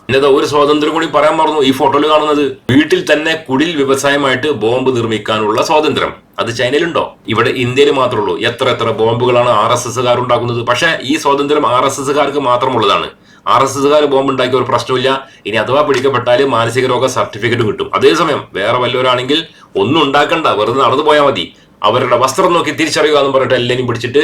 ഇന്നത്തെ ഒരു സ്വാതന്ത്ര്യം കൂടി പറയാൻ മറന്നു. ഈ ഫോട്ടോയിൽ കാണുന്നത് വീട്ടിൽ തന്നെ കുടിൽ വ്യവസായമായിട്ട് ബോംബ് നിർമ്മിക്കാനുള്ള സ്വാതന്ത്ര്യം. അത് ചൈനയിലുണ്ടോ? ഇവിടെ ഇന്ത്യയിൽ മാത്രമേ ഉള്ളൂ എത്ര എത്ര ബോംബുകളാണ് ആർ എസ് എസ്സുകാർ ഉണ്ടാക്കുന്നത്. പക്ഷെ ഈ സ്വാതന്ത്ര്യം ആർ എസ് എസ്സുകാർക്ക് മാത്രമുള്ളതാണ്. ആർ എസ് എസ്സുകാർ ബോംബ് ഉണ്ടാക്കിയ ഒരു പ്രശ്നമില്ല ഇനി അഥവാ പിടിക്കപ്പെട്ടാൽ മാനസിക രോഗ സർട്ടിഫിക്കറ്റ് കിട്ടും. അതേസമയം വേറെ വല്ലവരാണെങ്കിൽ ഒന്നും ഉണ്ടാക്കണ്ട. വെറുതെ നടന്നു പോയാൽ മതി. അവരുടെ വസ്ത്രം നോക്കി തിരിച്ചറിയുക എന്ന് പറഞ്ഞിട്ട് എല്ലാവരും പിടിച്ചിട്ട്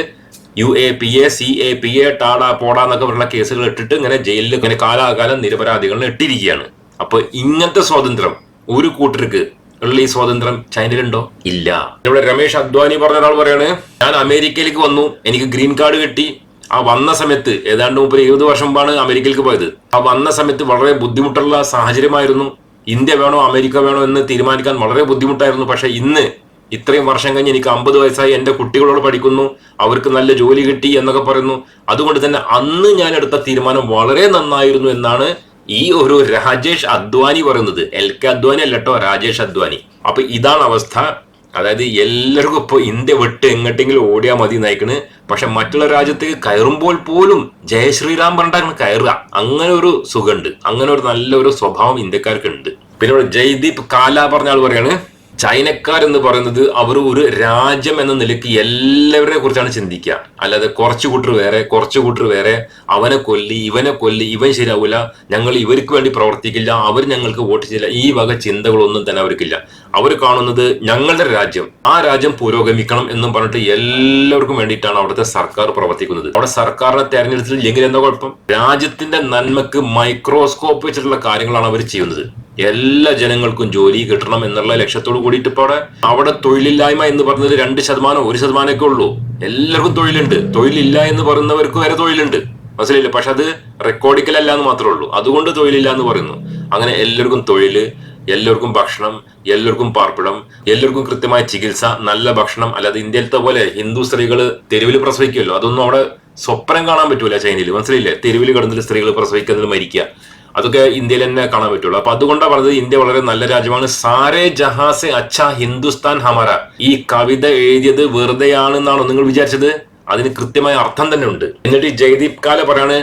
U A P A C A P A TADA POTA എന്നൊക്കെ പറഞ്ഞ കേസുകൾ ഇട്ടിട്ട് ഇങ്ങനെ ജയിലിൽ ഇങ്ങനെ കാലാകാലം നിരപരാധികളെ ഇട്ടിരിക്കുകയാണ്. അപ്പൊ ഇങ്ങനത്തെ സ്വാതന്ത്ര്യം ഒരു കൂട്ടർക്ക് ഉള്ള ഈ സ്വാതന്ത്ര്യം ചൈനയിലുണ്ടോ? ഇല്ല. ഇവിടെ രമേശ് അദ്വാനി പറഞ്ഞ ഒരാൾ പറയാണ് ഞാൻ അമേരിക്കയിലേക്ക് വന്നു എനിക്ക് ഗ്രീൻ കാർഡ് കിട്ടി. ആ വന്ന സമയത്ത് ഏതാണ്ട് മുപ്പത് ഇരുപത് വർഷം മുമ്പാണ് അമേരിക്കയിലേക്ക് പോയത്. ആ വന്ന സമയത്ത് വളരെ ബുദ്ധിമുട്ടുള്ള സാഹചര്യമായിരുന്നു. ഇന്ത്യ വേണോ അമേരിക്ക വേണോ എന്ന് തീരുമാനിക്കാൻ വളരെ ബുദ്ധിമുട്ടായിരുന്നു. പക്ഷെ ഇന്ന് ഇത്രയും വർഷം കഴിഞ്ഞ് എനിക്ക് അമ്പത് വയസ്സായി എന്റെ കുട്ടികളോട് പഠിക്കുന്നു. അവർക്ക് നല്ല ജോലി കിട്ടി എന്നൊക്കെ പറയുന്നു. അതുകൊണ്ട് തന്നെ അന്ന് ഞാൻ എടുത്ത തീരുമാനം വളരെ നന്നായിരുന്നു എന്നാണ് ഈ ഒരു രാജേഷ് അദ്വാനി പറയുന്നത്. എൽ കെ അദ്വാനി അല്ലട്ടോ രാജേഷ് അദ്വാനി. അപ്പൊ ഇതാണ് അവസ്ഥ. അതായത് എല്ലാവർക്കും ഇപ്പോൾ ഇന്ത്യ വിട്ട് എങ്ങോട്ടെങ്കിലും ഓടിയാൽ മതി നയിക്കണ് പക്ഷെ മറ്റുള്ള രാജ്യത്തേക്ക് കയറുമ്പോൾ പോലും ജയ ശ്രീറാം കയറുക. അങ്ങനെ ഒരു സുഖമുണ്ട്. അങ്ങനെ ഒരു നല്ലൊരു സ്വഭാവം ഇന്ത്യക്കാർക്ക് ഉണ്ട് പിന്നെ ജയ്ദീപ് കാല പറഞ്ഞ ആൾ പറയാണ്. ചൈനക്കാർ എന്ന് പറയുന്നത് അവർ ഒരു രാജ്യം എന്ന നിലയ്ക്ക് എല്ലാവരെ കുറിച്ചാണ് ചിന്തിക്കുക. അല്ലാതെ കുറച്ചു കൂട്ടർ വേറെ കുറച്ചു കൂട്ടർ വേറെ. അവനെ കൊല്ലി ഇവനെ കൊല്ലി ഇവൻ ശരിയാവില്ല ഞങ്ങൾ ഇവർക്ക് വേണ്ടി പ്രവർത്തിക്കില്ല അവർ ഞങ്ങൾക്ക് വോട്ട് ചെയ്യില്ല. ഈ വക ചിന്തകളൊന്നും തന്നെ അവർക്കില്ല. അവർ കാണുന്നത് ഞങ്ങളുടെ രാജ്യം ആ രാജ്യം പുരോഗമിക്കണം എന്നും പറഞ്ഞിട്ട് എല്ലാവർക്കും വേണ്ടിയിട്ടാണ് അവിടുത്തെ സർക്കാർ പ്രവർത്തിക്കുന്നത്. അവിടെ സർക്കാരിനെ എങ്ങനെ എന്താ കുഴപ്പം? രാജ്യത്തിന്റെ നന്മക്ക് മൈക്രോസ്കോപ്പ് വെച്ചിട്ടുള്ള കാര്യങ്ങളാണ് അവർ ചെയ്യുന്നത്. എല്ലാ ജനങ്ങൾക്കും ജോലി കിട്ടണം എന്നുള്ള ലക്ഷ്യത്തോട് കൂടിയിട്ട് ഇപ്പോൾ അവിടെ അവിടെ തൊഴിലില്ലായ്മ എന്ന് പറഞ്ഞത് രണ്ട് ശതമാനം ഒരു ശതമാനമൊക്കെ ഉള്ളൂ. എല്ലാവർക്കും തൊഴിലുണ്ട്. തൊഴിലില്ല എന്ന് പറയുന്നവർക്ക് വരെ തൊഴിലുണ്ട്. മനസ്സിലായില്ല? പക്ഷെ അത് റെക്കോർഡിക്കലല്ല എന്ന് മാത്രമേ ഉള്ളൂ. അതുകൊണ്ട് തൊഴിലില്ല എന്ന് പറയുന്നു. അങ്ങനെ എല്ലാവർക്കും തൊഴിൽ എല്ലാവർക്കും ഭക്ഷണം എല്ലാവർക്കും പാർപ്പിടം എല്ലാവർക്കും കൃത്യമായ ചികിത്സ നല്ല ഭക്ഷണം. അല്ലാതെ ഇന്ത്യയിലത്തെ പോലെ ഹിന്ദു സ്ത്രീകൾ തെരുവിൽ പ്രസവിക്കുമല്ലോ. അതൊന്നും അവിടെ സ്വപ്നം കാണാൻ പറ്റൂല ചൈനയിൽ മനസ്സിലായില്ലേ? തെരുവിൽ കിടന്നിട്ട് സ്ത്രീകൾ പ്രസവിക്കുന്നതിൽ മരിക്കുക. അതൊക്കെ ഇന്ത്യയിൽ തന്നെ കാണാൻ പറ്റുള്ളൂ. അപ്പൊ അതുകൊണ്ടാണ് പറഞ്ഞത് ഇന്ത്യ വളരെ നല്ല രാജ്യമാണ്. സാരേ ജഹാസെ അച്ഛ ഹിന്ദുസ്ഥാൻ ഹമാര. ഈ കവിത എഴുതിയത് വെറുതെയാണെന്നാണോ നിങ്ങൾ വിചാരിച്ചത്? അതിന് കൃത്യമായ അർത്ഥം തന്നെ ഉണ്ട്. എന്നിട്ട് ഈ ജയ്ദീപ് കാല പറയാണ്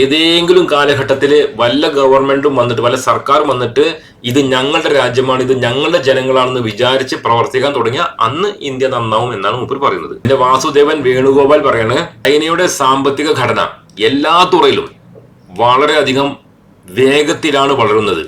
ഏതെങ്കിലും കാലഘട്ടത്തിൽ വല്ല ഗവൺമെന്റും വന്നിട്ട് വല്ല സർക്കാരും വന്നിട്ട് ഇത് ഞങ്ങളുടെ രാജ്യമാണ് ഇത് ഞങ്ങളുടെ ജനങ്ങളാണെന്ന് വിചാരിച്ച് പ്രവർത്തിക്കാൻ തുടങ്ങിയ അന്ന് ഇന്ത്യ നന്നാവും എന്നാണ് മൂപ്പർ പറയുന്നത്. പിന്നെ വാസുദേവൻ വേണുഗോപാൽ പറയാണ് ചൈനയുടെ സാമ്പത്തിക ഘടന എല്ലാ തുറയിലും വളരെയധികം വേഗത്തിലാണ് വളരുന്നത്.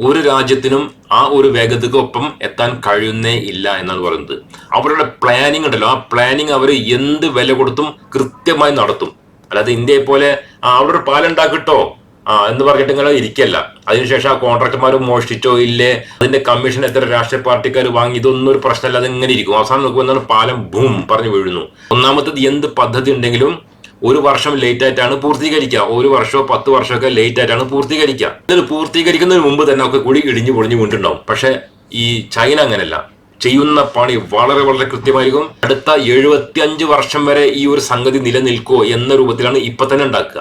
ഒരു രാജ്യത്തിനും ആ ഒരു വേഗതക്കൊപ്പം എത്താൻ കഴിയുന്നേ ഇല്ല എന്നാണ് പറയുന്നത്. അവരുടെ പ്ലാനിങ് ഉണ്ടല്ലോ. ആ പ്ലാനിങ് അവർ എന്ത് വില കൊടുത്തും കൃത്യമായി നടത്തും. അല്ലാതെ ഇന്ത്യയെ പോലെ ആ അവിടെ ഒരു പാലുണ്ടാക്കിട്ടോ? ആ എന്ന് പറഞ്ഞിട്ട് ഇങ്ങനെ ഇരിക്കല്ല. അതിനുശേഷം ആ കോൺട്രാക്ടർമാർ മോഷ്ടിച്ചോ ഇല്ലേ? അതിന്റെ കമ്മീഷൻ എത്ര രാഷ്ട്രീയ പാർട്ടിക്കാർ വാങ്ങി? ഇതൊന്നും ഒരു പ്രശ്നമല്ല. അത് ഇങ്ങനെ ഇരിക്കും. അവസാനം നോക്കുമ്പോൾ പാലം ബൂം പറഞ്ഞു വീഴുന്നു. ഒന്നാമത്തത് എന്ത് പദ്ധതി ഉണ്ടെങ്കിലും ഒരു വർഷം ലേറ്റ് ആയിട്ടാണ് പൂർത്തീകരിക്കുക. ഒരു വർഷമോ പത്ത് വർഷമൊക്കെ ലേറ്റ് ആയിട്ടാണ് പൂർത്തീകരിക്കുക. ഇതിൽ പൂർത്തീകരിക്കുന്നതിന് മുമ്പ് തന്നെ ഒക്കെ കൂടി ഇടിഞ്ഞു പൊളിഞ്ഞു വീണ്ടുണ്ടാവും പക്ഷെ ഈ ചൈന അങ്ങനെയല്ല ചെയ്യുന്ന പണി വളരെ വളരെ കൃത്യമായിരിക്കും. അടുത്ത എഴുപത്തി അഞ്ച് വർഷം വരെ ഈ ഒരു സംഗതി നിലനിൽക്കുമോ എന്ന രൂപത്തിലാണ് ഇപ്പൊ തന്നെ ഉണ്ടാക്കുക.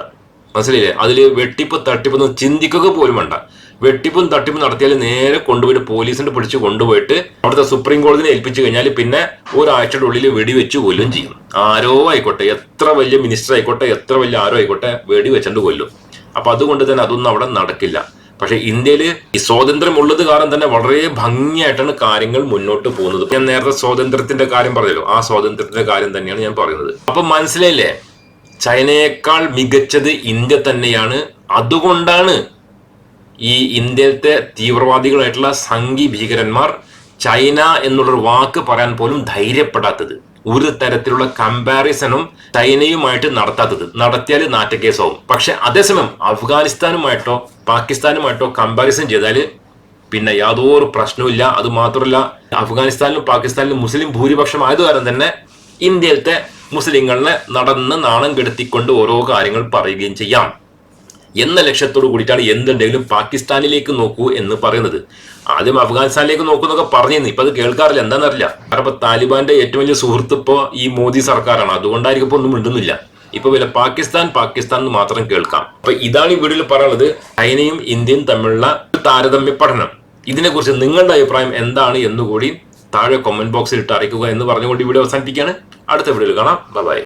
മനസ്സിലായില്ലേ? അതിൽ വെട്ടിപ്പ് തട്ടിപ്പൊന്നും ചിന്തിക്കുക പോലും വേണ്ട. വെട്ടിപ്പും തട്ടിപ്പും നടത്തിയാൽ നേരെ കൊണ്ടുപോയി പോലീസിന്റെ പിടിച്ച് കൊണ്ടുപോയിട്ട് അവിടുത്തെ സുപ്രീം കോടതിനെ ഏൽപ്പിച്ചു കഴിഞ്ഞാൽ പിന്നെ ഒരാഴ്ചയുടെ ഉള്ളിൽ വെടിവെച്ച് കൊല്ലും ചെയ്യും. ആരോ ആയിക്കോട്ടെ എത്ര വലിയ മിനിസ്റ്റർ ആയിക്കോട്ടെ എത്ര വലിയ ആരോ ആയിക്കോട്ടെ വെടിവെച്ചുകൊണ്ട് കൊല്ലും. അപ്പൊ അതുകൊണ്ട് തന്നെ അതൊന്നും അവിടെ നടക്കില്ല. പക്ഷെ ഇന്ത്യയിൽ ഈ സ്വാതന്ത്ര്യമുള്ളത് കാരണം തന്നെ വളരെ ഭംഗിയായിട്ടാണ് കാര്യങ്ങൾ മുന്നോട്ട് പോകുന്നത്. ഞാൻ നേരത്തെ സ്വാതന്ത്ര്യത്തിന്റെ കാര്യം പറഞ്ഞല്ലോ. ആ സ്വാതന്ത്ര്യത്തിന്റെ കാര്യം തന്നെയാണ് ഞാൻ പറയുന്നത്. അപ്പൊ മനസ്സിലായില്ലേ? ചൈനയേക്കാൾ മികച്ചത് ഇന്ത്യ തന്നെയാണ്. അതുകൊണ്ടാണ് ഈ ഇന്ത്യത്തെ തീവ്രവാദികളായിട്ടുള്ള സംഘി ഭീകരന്മാർ ചൈന എന്നുള്ളൊരു വാക്ക് പറയാൻ പോലും ധൈര്യപ്പെടാത്തത്. ഒരു തരത്തിലുള്ള കമ്പാരിസണും ചൈനയുമായിട്ട് നടത്താത്തത്. നടത്തിയാൽ നാറ്റക്കേസാവും. പക്ഷെ അതേസമയം അഫ്ഗാനിസ്ഥാനുമായിട്ടോ പാകിസ്ഥാനുമായിട്ടോ കമ്പാരിസൺ ചെയ്താൽ പിന്നെ യാതൊരു പ്രശ്നവുമില്ല അത് മാത്രമല്ല അഫ്ഗാനിസ്ഥാനിലും പാകിസ്ഥാനിലും മുസ്ലിം ഭൂരിപക്ഷം ആയത് കാരണം തന്നെ ഇന്ത്യയിലത്തെ മുസ്ലിങ്ങളെ നടന്ന് നാണം കെടുത്തിക്കൊണ്ട് ഓരോ കാര്യങ്ങൾ പറയുകയും ചെയ്യാം. എന്ന ലക്ഷ്യത്തോട് കൂടിയിട്ടാണ് എന്തുണ്ടെങ്കിലും പാകിസ്ഥാനിലേക്ക് നോക്കൂ എന്ന് പറയുന്നത്. ആദ്യം അഫ്ഗാനിസ്ഥാനിലേക്ക് നോക്കുന്നൊക്കെ പറഞ്ഞിരുന്നു. ഇപ്പൊ അത് കേൾക്കാറില്ല. എന്താണെന്നറിയില്ല കാരണം ഇപ്പൊ താലിബാന്റെ ഏറ്റവും വലിയ സുഹൃത്ത് ഇപ്പോ ഈ മോദി സർക്കാരാണ്. അതുകൊണ്ടായിരിക്കും ഇപ്പൊ ഒന്നും മിണ്ടുന്നില്ല. ഇപ്പൊ വില പാകിസ്ഥാൻ പാകിസ്ഥാൻ എന്ന് മാത്രം കേൾക്കാം. അപ്പൊ ഇതാണ് ഈ വീഡിയോയിൽ പറയുന്നത് ചൈനയും ഇന്ത്യയും തമ്മിലുള്ള താരതമ്യ പഠനം. ഇതിനെക്കുറിച്ച് നിങ്ങളുടെ അഭിപ്രായം എന്താണ് എന്നുകൂടി താഴെ കമന്റ് ബോക്സിൽ ഇട്ട് അറിയിക്കുക എന്ന് പറഞ്ഞുകൊണ്ട് ഈ വീഡിയോ അവസാനിപ്പിക്കുകയാണ്. അടുത്ത വീഡിയോയിൽ കാണാം. ബൈ